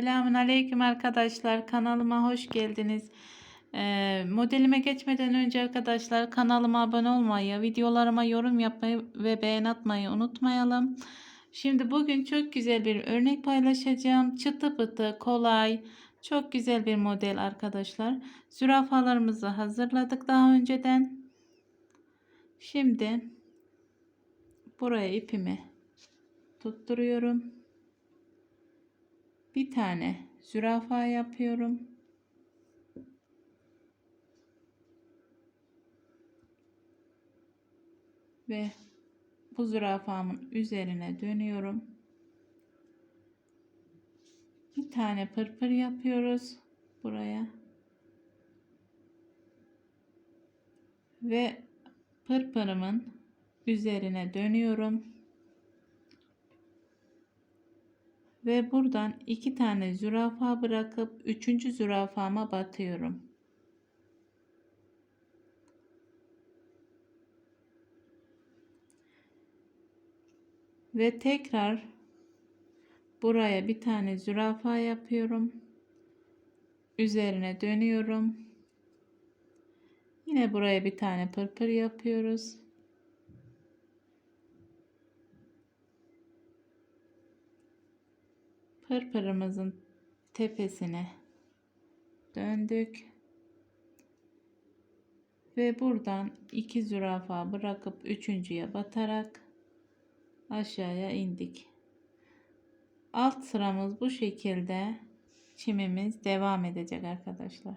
Selamun Aleyküm arkadaşlar. Kanalıma hoş geldiniz. Ee, modelime geçmeden önce arkadaşlar kanalıma abone olmayı, videolarıma yorum yapmayı ve beğen atmayı unutmayalım. Şimdi bugün çok güzel bir örnek paylaşacağım. Çıtı pıtı, kolay, çok güzel bir model arkadaşlar. Zürafalarımızı hazırladık daha önceden. Şimdi buraya ipimi tutturuyorum. Bir tane zürafa yapıyorum. Ve bu zürafamın üzerine dönüyorum. Bir tane pırpır yapıyoruz buraya. Ve pırpırımın üzerine dönüyorum. Ve buradan iki tane zürafa bırakıp üçüncü zürafama batıyorum. Ve tekrar buraya bir tane zürafa yapıyorum. Üzerine dönüyorum. Yine buraya bir tane pırpır yapıyoruz. Pırpırımızın tepesine döndük. Ve buradan iki zürafa bırakıp üçüncüye batarak aşağıya indik. Alt sıramız bu şekilde çimimiz devam edecek arkadaşlar.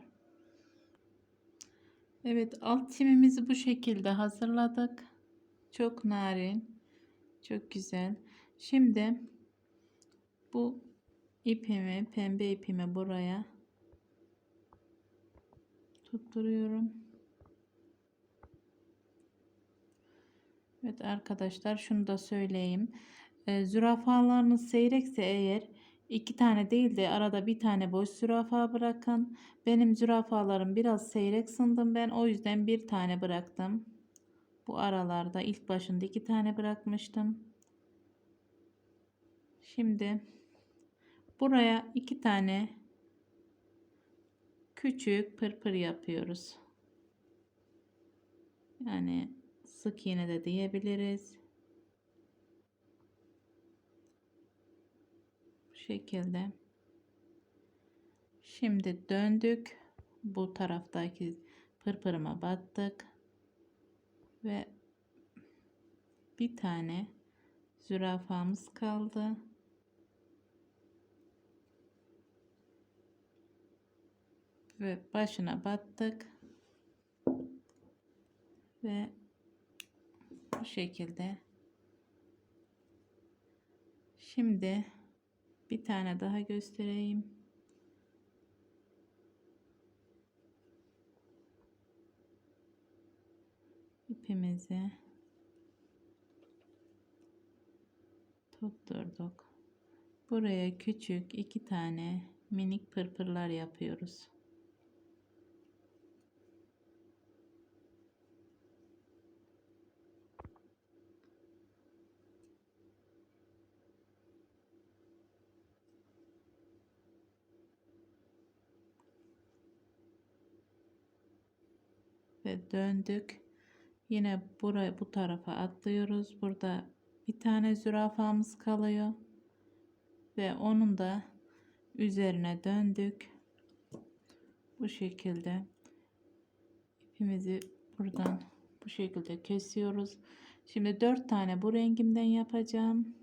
Evet alt çimimizi bu şekilde hazırladık. Çok narin. Çok güzel. Şimdi bu ipimi pembe ipimi buraya tutturuyorum. Evet arkadaşlar şunu da söyleyeyim. E, zürafalarınız seyrekse eğer iki tane değil de arada bir tane boş zürafa bırakın. Benim zürafalarım biraz seyrek sındım ben o yüzden bir tane bıraktım. Bu aralarda ilk başında iki tane bırakmıştım. Şimdi Buraya iki tane küçük pırpır yapıyoruz. Yani sık iğne de diyebiliriz. Bu şekilde. Şimdi döndük. Bu taraftaki pırpırıma battık. Ve bir tane zürafamız kaldı. Ve başına battık. Ve bu şekilde. Şimdi bir tane daha göstereyim. İpimizi tutturduk. Buraya küçük iki tane minik pırpırlar yapıyoruz ve döndük. Yine buraya bu tarafa atlıyoruz. Burada bir tane zürafamız kalıyor. Ve onun da üzerine döndük. Bu şekilde ipimizi buradan bu şekilde kesiyoruz. Şimdi dört tane bu rengimden yapacağım.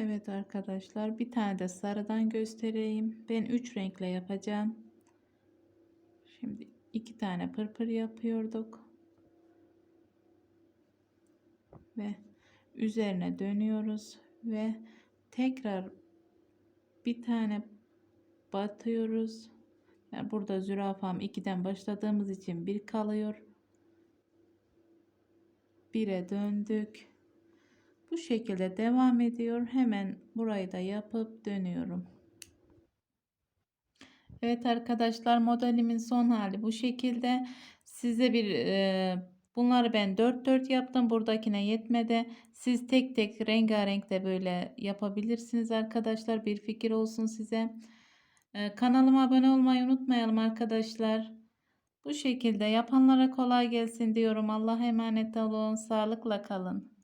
Evet arkadaşlar bir tane de sarıdan göstereyim. Ben 3 renkle yapacağım. Şimdi iki tane pırpır yapıyorduk. Ve üzerine dönüyoruz ve tekrar bir tane batıyoruz. Yani burada zürafam 2'den başladığımız için bir kalıyor. 1'e döndük. Bu şekilde devam ediyor. Hemen burayı da yapıp dönüyorum. Evet arkadaşlar modelimin son hali bu şekilde. Size bir e, bunları ben 4 4 yaptım. Buradakine yetmedi. Siz tek tek rengarenk de böyle yapabilirsiniz arkadaşlar. Bir fikir olsun size. E, kanalıma abone olmayı unutmayalım arkadaşlar. Bu şekilde yapanlara kolay gelsin diyorum. Allah'a emanet olun. Sağlıkla kalın.